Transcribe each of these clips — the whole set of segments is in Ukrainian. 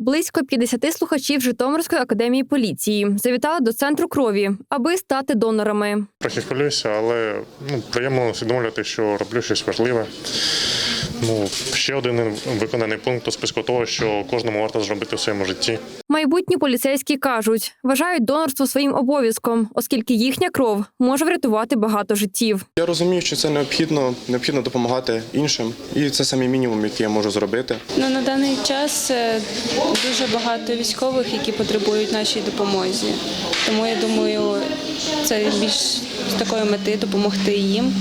Близько 50 слухачів Житомирської академії поліції завітали до центру крові, аби стати донорами. Трохи хвилююся, але ну, приємно усвідомлювати, що роблю щось важливе. Ну, ще один виконаний пункт у списку того, що кожному варто зробити в своєму житті. Майбутні поліцейські кажуть, вважають донорство своїм обов'язком, оскільки їхня кров може врятувати багато життів. Я розумію, що це необхідно, необхідно допомагати іншим, і це самий мінімум, який я можу зробити. Ну, на даний час е, дуже багато військових, які потребують нашій допомозі. Тому я думаю, це більш з такої мети допомогти їм,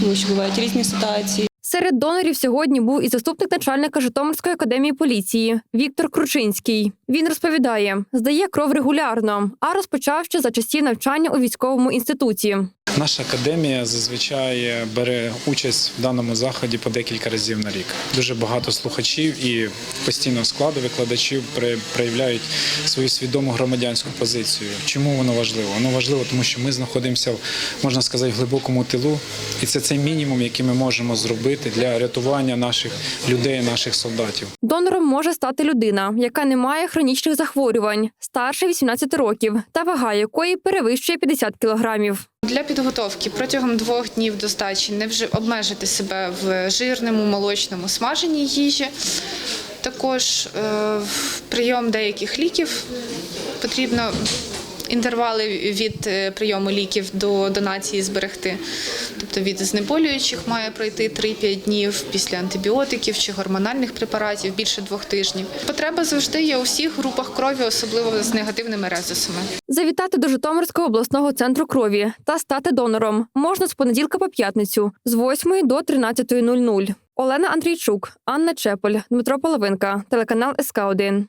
тому що бувають різні ситуації. Серед донорів сьогодні був і заступник начальника Житомирської академії поліції Віктор Кручинський. Він розповідає, здає кров регулярно, а розпочав ще за часів навчання у військовому інституті. Наша академія зазвичай бере участь в даному заході по декілька разів на рік. Дуже багато слухачів і постійного складу викладачів при- проявляють свою свідому громадянську позицію. Чому воно важливо? Воно важливо, тому що ми знаходимося, можна сказати, в глибокому тилу, і це цей мінімум, який ми можемо зробити для рятування наших людей, наших солдатів. Донором може стати людина, яка не має хронічних захворювань, старше 18 років, та вага якої перевищує 50 кілограмів. Для підготовки протягом двох днів до здачі не вже обмежити себе в жирному, молочному, смаженій їжі. Також е, прийом деяких ліків потрібно інтервали від е, прийому ліків до донації зберегти. Тобто від знеболюючих має пройти 3-5 днів після антибіотиків чи гормональних препаратів більше двох тижнів. Потреба завжди є у всіх групах крові, особливо з негативними резусами. Завітати до Житомирського обласного центру крові та стати донором можна з понеділка по п'ятницю з 8 до 13.00. Олена Андрійчук, Анна Чеполь, Дмитро Половинка, телеканал СК 1